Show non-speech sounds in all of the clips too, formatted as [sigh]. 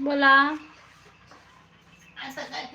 बोला. असं काय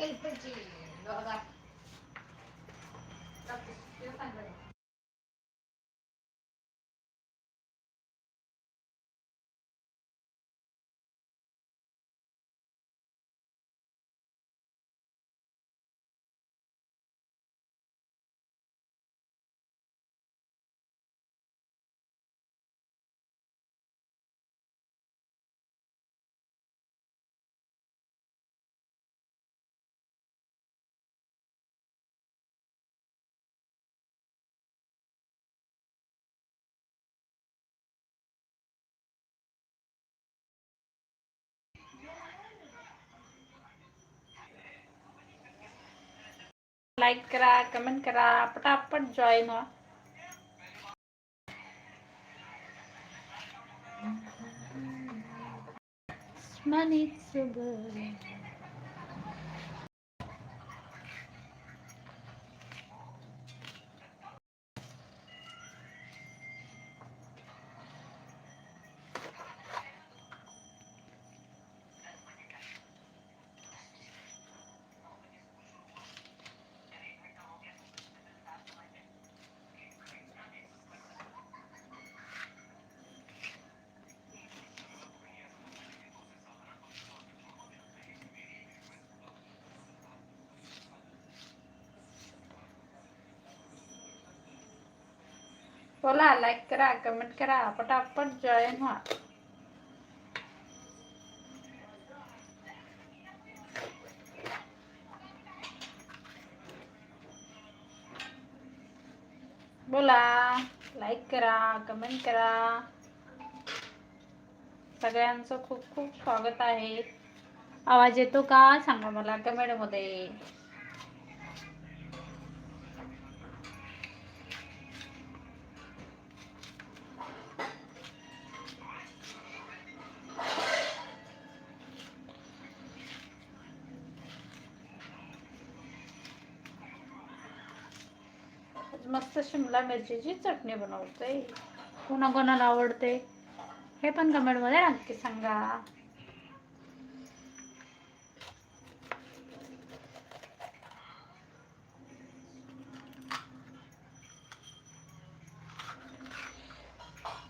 केलं पाहिजे बघा. लाईक करा कमेंट करा पटापट जॉईन व्हा स्मरणीचं बरं. बोला लाईक करा कमेंट करा पटापट जॉईन व्हा. बोला लाईक करा कमेंट करा. सगळ्यांचं खूप खूप स्वागत आहे. आवाज येतो का? सांगा मला कमेंटमध्ये. मस्त शिमला मिरचीची चटणी बनवते. कोणा कोणाला आवडते? हे पण कमेंटमध्ये नक्की सांगा.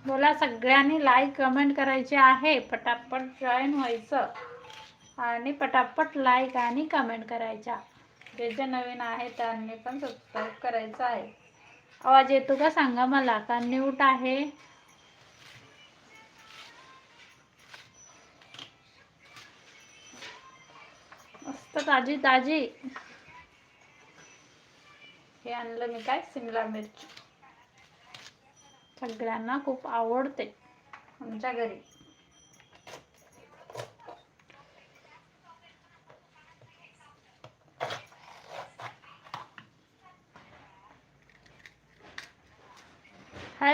बोला सगळ्यांनी लाईक कमेंट करायचे आहे. पटापट जॉईन व्हायचं. आणि पटापट लाईक आणि कमेंट करायच्या. जे जे नवीन आहे त्यांनी पण सबस्क्राईब करायचं आहे. आवाज येतो का? सांगा मला का न्यूट आहे? मस्त ताजी ताजी. हे आणलं मी काय? सिमला मिरची. सगळ्यांना खूप आवडते आमच्या घरी.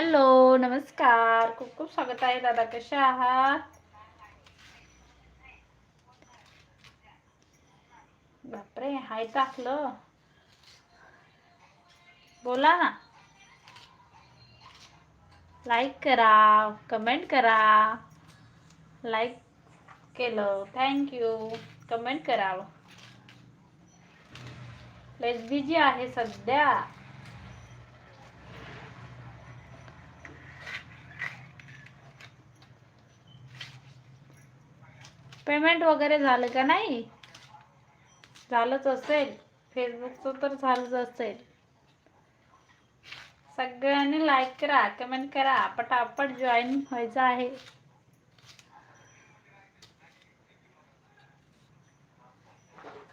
हॅलो नमस्कार. खूप खूप स्वागत आहे दादा. कसे आहात? बापरे हाय टाकलं बोला ना. लाईक करा कमेंट करा. लाईक केलं. थँक्यू कमेंट करा लेस बिजी आहे सध्या. पेमेंट वगैरे झालं का नाही? झालंच असेल. फेसबुकचं तर झालंच असेल. सगळ्यांनी लाईक करा कमेंट करा पटापट जॉईन व्हायचं आहे.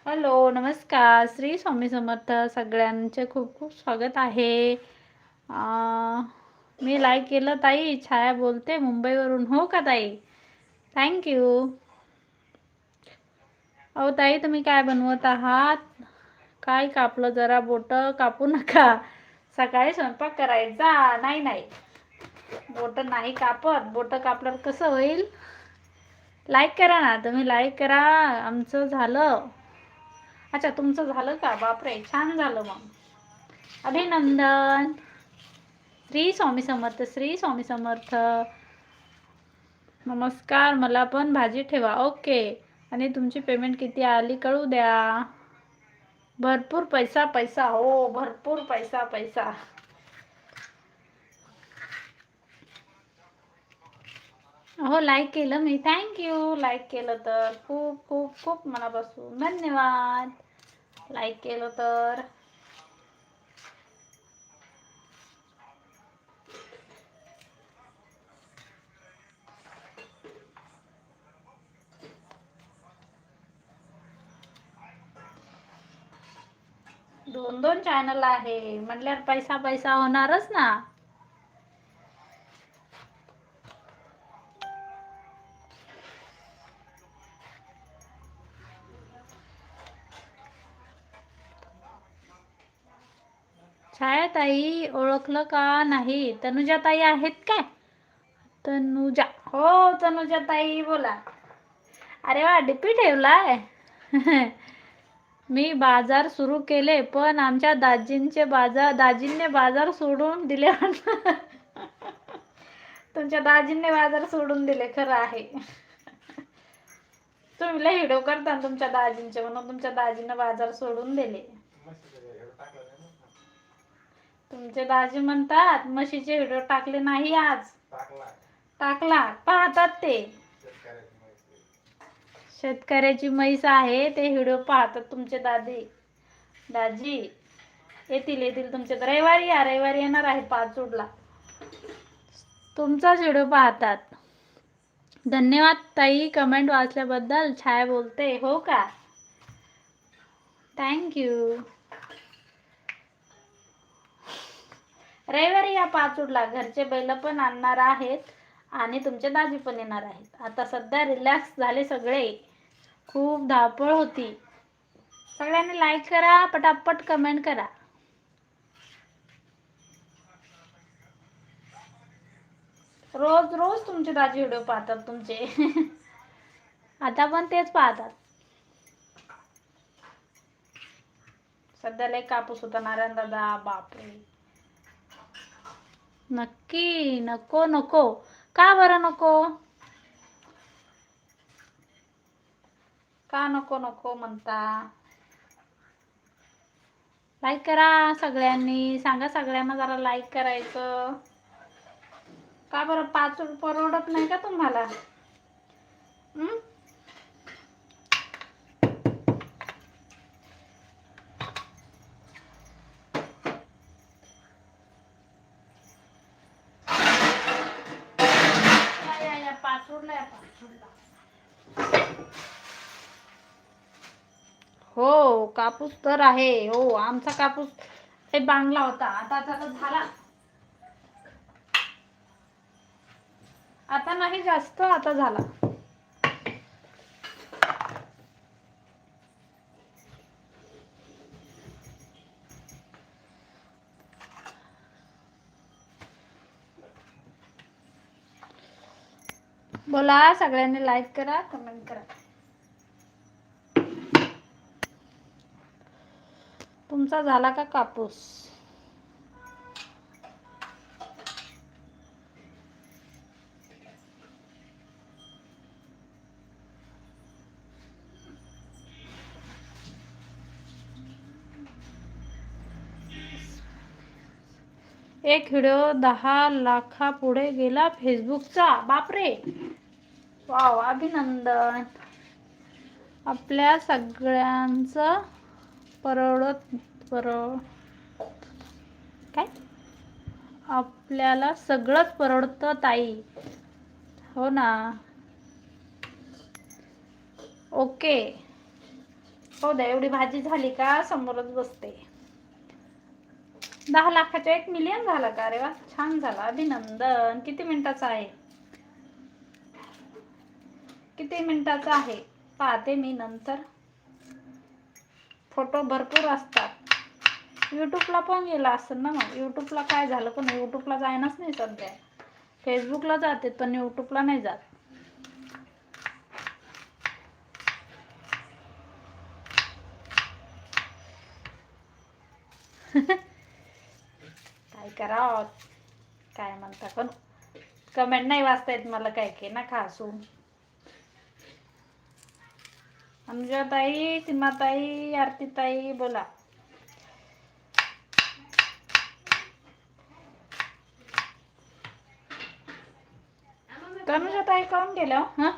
हॅलो नमस्कार. श्री स्वामी समर्थ सगळ्यांचे खूप खूप स्वागत आहे. मी लाईक केलं ताई. छाया बोलते मुंबईवरून. हो का ताई? थँक्यू अहो ताई तुम्ही काय बनवत आहात? काय कापलं? जरा बोट कापू नका. सकाळी स्वयंपाक करायचा. नाही नाही. बोट नाही कापत. बोट कापल्यावर कसं होईल? लाईक करा ना. तुम्ही लाईक करा. आमचं झालं. अच्छा तुमचं झालं का? बापरे छान झालं मग. अभिनंदन. श्री स्वामी समर्थ श्री स्वामी समर्थ. नमस्कार. मला पण भाजी ठेवा. ओके. आणि तुमची पेमेंट किती आली कळू द्या. भरपूर पैसा पैसा हो भरपूर पैसा पैसा. हो लाईक केलं मी. थँक्यू लाईक केलं तर. खूप खूप खूप मनापासून. धन्यवाद. लाईक केलं तर. दोन दोन चॅनल आहे. म्हटल्यावर पैसा पैसा होणारच ना. छायाताई ओळखलं का नाही? तनुजा ताई आहेत काय? तनुजा. हो तनुजा ताई बोला. अरे वा डीपी ठेवलाय. [laughs] मी बाजार सुरू केले पण आमच्या दाजींचे बाजार दाजींनी बाजार सोडून दिले [laughs] तुमच्या दाजींनी बाजार सोडून दिले खरं आहे. तुम्ही लय व्हिडिओ करता तुमच्या दाजींचे म्हणून तुमच्या दाजीनं बाजार सोडून दिले. तुमचे दाजी म्हणतात म्हशीचे व्हिडिओ टाकले नाही आज. टाकला. पाहतात ते. शेतकऱ्याची म्हैस आहे ते व्हिडिओ पाहतात तुमचे दादी. दाजी येतील येतील तुमचे. रविवारी या रविवारी येणार आहे पाचूडला. तुमचाच व्हिडिओ पाहतात. धन्यवाद ताई कमेंट वाचल्याबद्दल छाया बोलते. हो का? थँक्यू रविवारी या पाचूडला घरचे बैल पण आणणार आहेत आणि तुमचे दाजी पण येणार आहेत. आता सध्या रिलॅक्स झाले सगळे. खूप धावपळ होती. सगळ्यांनी लाईक करा पटापट कमेंट करा. रोज रोज तुमचे दाजी व्हिडिओ पाहतात तुमचे. [laughs] आता पण तेच पाहतात. सध्या लय कापूस होता नारायण दादा बापरे. नक्की नको नको. का बरं नको? का नको नको म्हणता? लाईक करा सगळ्यांनी. सांगा सगळ्यांना जरा लाईक करायचं. का बरं पाच परवडत नाही का तुम्हाला? हं? या, या, या, पाचवडला या, पाचवडला. हो कापूस तर आहे. हो आमचा कापूस ते बांगला होता. आता त्याचा झाला. आता नाही जास्त आता झाला. बोला सगळ्यांनी लाईक करा कमेंट करा. तुमचा झाला का कापूस? एक व्हिडिओ दहा लाखा पुढे गेला फेसबुकचा. बापरे! वाव अभिनंदन. आपल्या सगळ्यांचं परवडत परव काय? आपल्याला सगळंच परवडतं ताई. हो ना. ओके. हो द्या एवढी भाजी झाली का? समोरच बसते. दहा लाखाचा एक मिलियन झाला का? अरे वा छान झाला. अभिनंदन. किती मिनिटाचा आहे? किती मिनिटाचा आहे? पाहते मी नंतर. फोटो भरपूर असतात. यूट्यूबला पण गेला असेल ना. मग यूट्यूबला काय झालं पण यूट्यूबला जायनाच नाही सध्या. फेसबुकला जाते पण यूट्यूबला नाही जात. [laughs] काय करावं काय म्हणता पण? कमेंट नाही वाचता येत मला काय काही ना खासून. अनुजाताई सीमाताई आरतीताई बोला. अनुजाताई काऊन गेल्या हो? हं?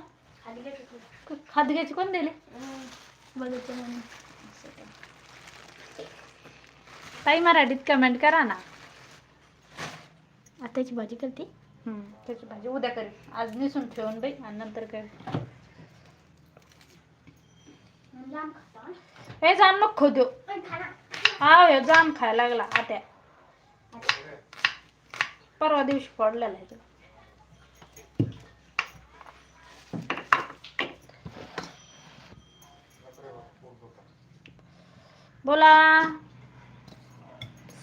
काय? खादग्याची कोण दिली म्हणून. ताई मराठीत कमेंट करा ना आताची भाजी करते त्याची भाजी उद्या करेल आज निसून ठेवून बाई आणि नंतर खाता. हे जाम नको खो देऊ पण खा ना. हा हे जाम खायला लागला आत्या परवा दिवशी पडलेला आहे बोला.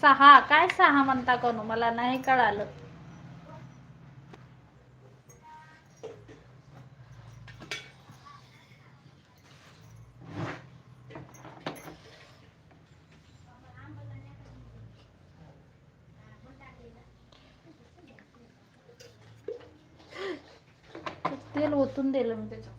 सहा काय सहा म्हणता कोण? मला नाही कळालं. तेल ओतून दिलं मी त्याच्यात.